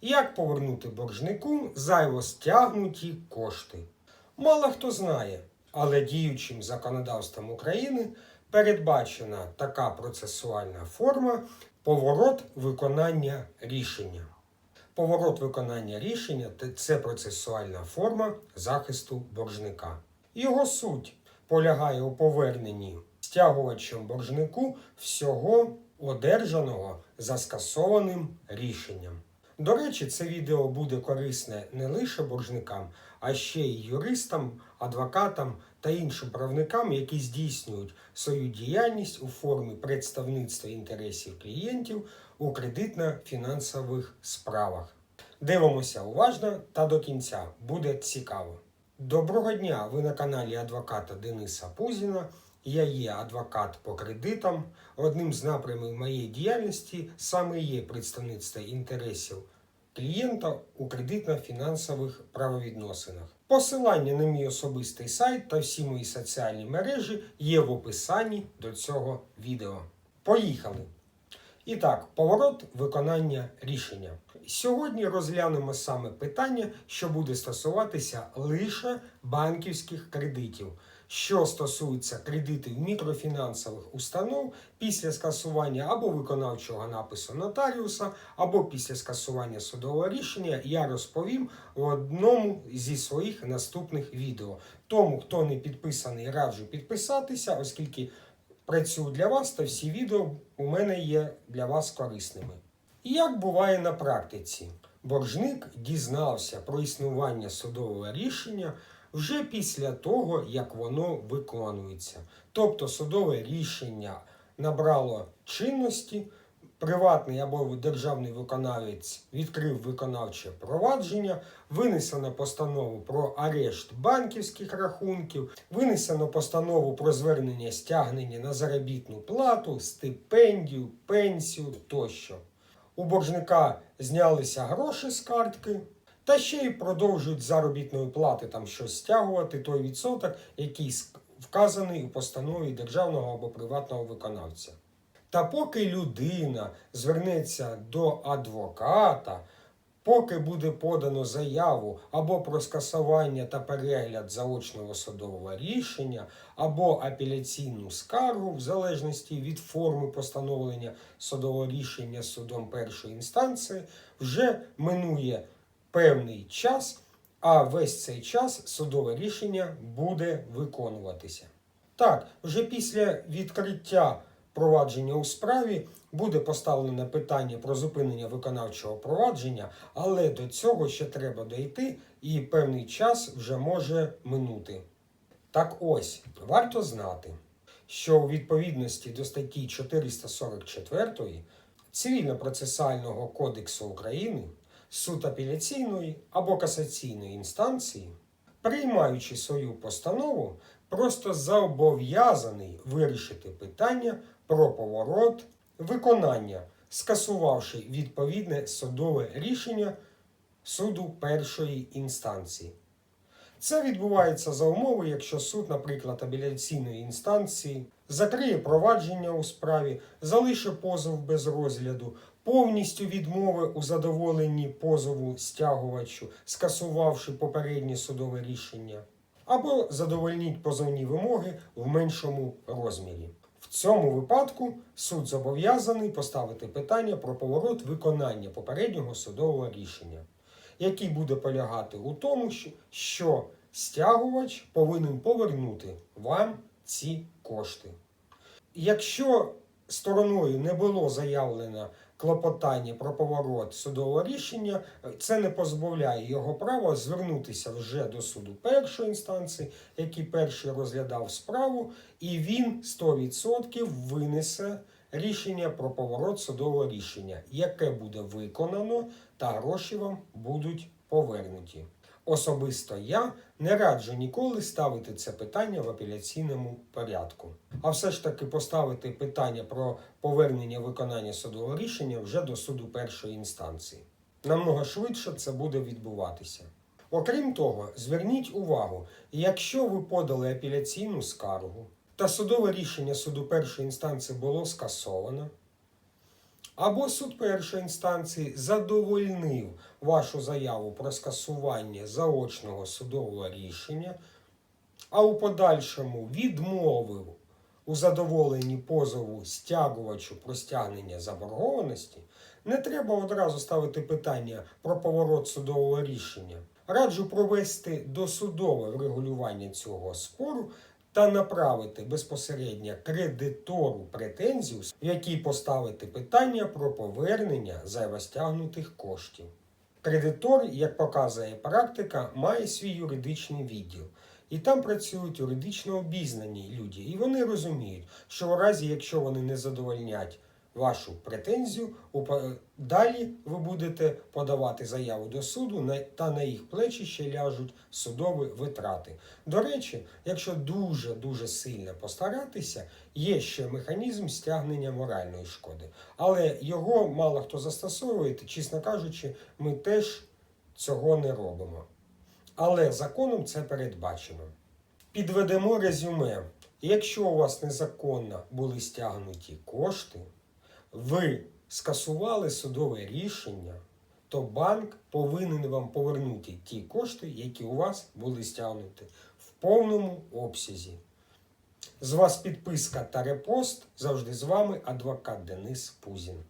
Як повернути боржнику зайво стягнуті кошти? Мало хто знає, але діючим законодавством України передбачена така процесуальна форма поворот виконання рішення. Поворот виконання рішення це процесуальна форма захисту боржника. Його суть полягає у поверненні стягувачем боржнику всього одержаного за скасованим рішенням. До речі, це відео буде корисне не лише боржникам, а ще й юристам, адвокатам та іншим правникам, які здійснюють свою діяльність у формі представництва інтересів клієнтів у кредитно-фінансових справах. Дивимося уважно та до кінця. Буде цікаво. Доброго дня! Ви на каналі адвоката Дениса Пузіна. Я є адвокат по кредитам. Одним з напрямів моєї діяльності саме є представництво інтересів клієнта у кредитно-фінансових правовідносинах. Посилання на мій особистий сайт та всі мої соціальні мережі є в описанні до цього відео. Поїхали! І так, поворот виконання рішення. Сьогодні розглянемо саме питання, що буде стосуватися лише банківських кредитів. Що стосується кредитів мікрофінансових установ після скасування або виконавчого напису нотаріуса, або після скасування судового рішення, я розповім в одному зі своїх наступних відео. Тому, хто не підписаний, раджу підписатися, оскільки працюю для вас та всі відео у мене є для вас корисними. І як буває на практиці, боржник дізнався про існування судового рішення вже після того, як воно виконується. Тобто судове рішення набрало чинності, приватний або державний виконавець відкрив виконавче провадження, винесено постанову про арешт банківських рахунків, винесено постанову про звернення стягнення на заробітну плату, стипендію, пенсію тощо. У боржника знялися гроші з картки, та ще й продовжують заробітної плати там щось стягувати, той відсоток, який вказаний у постанові державного або приватного виконавця. Та поки людина звернеться до адвоката, поки буде подано заяву або про скасування та перегляд заочного судового рішення, або апеляційну скаргу, в залежності від форми постановлення судового рішення судом першої інстанції, вже минує певний час, а весь цей час судове рішення буде виконуватися. Так, вже після відкриття провадження у справі буде поставлене питання про зупинення виконавчого провадження, але до цього ще треба дойти, і певний час вже може минути. Так ось, варто знати, що у відповідності до статті 444 Цивільно-процесуального кодексу України суд апеляційної або касаційної інстанції, приймаючи свою постанову, просто зобов'язаний вирішити питання про поворот виконання, скасувавши відповідне судове рішення суду першої інстанції. Це відбувається за умови, якщо суд, наприклад, апеляційної інстанції закриє провадження у справі, залишить позов без розгляду, повністю відмови у задоволенні позову стягувачу, скасувавши попереднє судове рішення, або задовольніть позовні вимоги в меншому розмірі. В цьому випадку суд зобов'язаний поставити питання про поворот виконання попереднього судового рішення який буде полягати у тому, що- стягувач повинен повернути вам ці кошти. Якщо стороною не було заявлено клопотання про поворот судового рішення, це не позбавляє його права звернутися вже до суду першої інстанції, який перший розглядав справу, і він 100% винесе рішення про поворот судового рішення, яке буде виконано, та гроші вам будуть повернуті. Особисто я не раджу ніколи ставити це питання в апеляційному порядку, а все ж таки поставити питання про повернення виконання судового рішення вже до суду першої інстанції. Намного швидше це буде відбуватися. Окрім того, зверніть увагу, якщо ви подали апеляційну скаргу та судове рішення суду першої інстанції було скасовано, або суд першої інстанції задовольнив вашу заяву про скасування заочного судового рішення, а у подальшому відмовив у задоволенні позову стягувачу про стягнення заборгованості, не треба одразу ставити питання про поворот судового рішення. Раджу провести досудове врегулювання цього спору та направити безпосередньо кредитору претензію, в якій поставити питання про повернення зайвостягнутих коштів. Кредитор, як показує практика, має свій юридичний відділ. І там працюють юридично обізнані люди. І вони розуміють, що в разі, якщо вони не задовольнять вашу претензію, далі ви будете подавати заяву до суду та на їх плечі ще ляжуть судові витрати. До речі, якщо дуже-дуже сильно постаратися, є ще механізм стягнення моральної шкоди. Але його мало хто застосовує, чесно кажучи, ми теж цього не робимо. Але законом це передбачено. Підведемо резюме. Якщо у вас незаконно були стягнуті кошти, ви скасували судове рішення, то банк повинен вам повернути ті кошти, які у вас були стягнуті в повному обсязі. З вас підписка та репост. Завжди з вами адвокат Денис Пузін.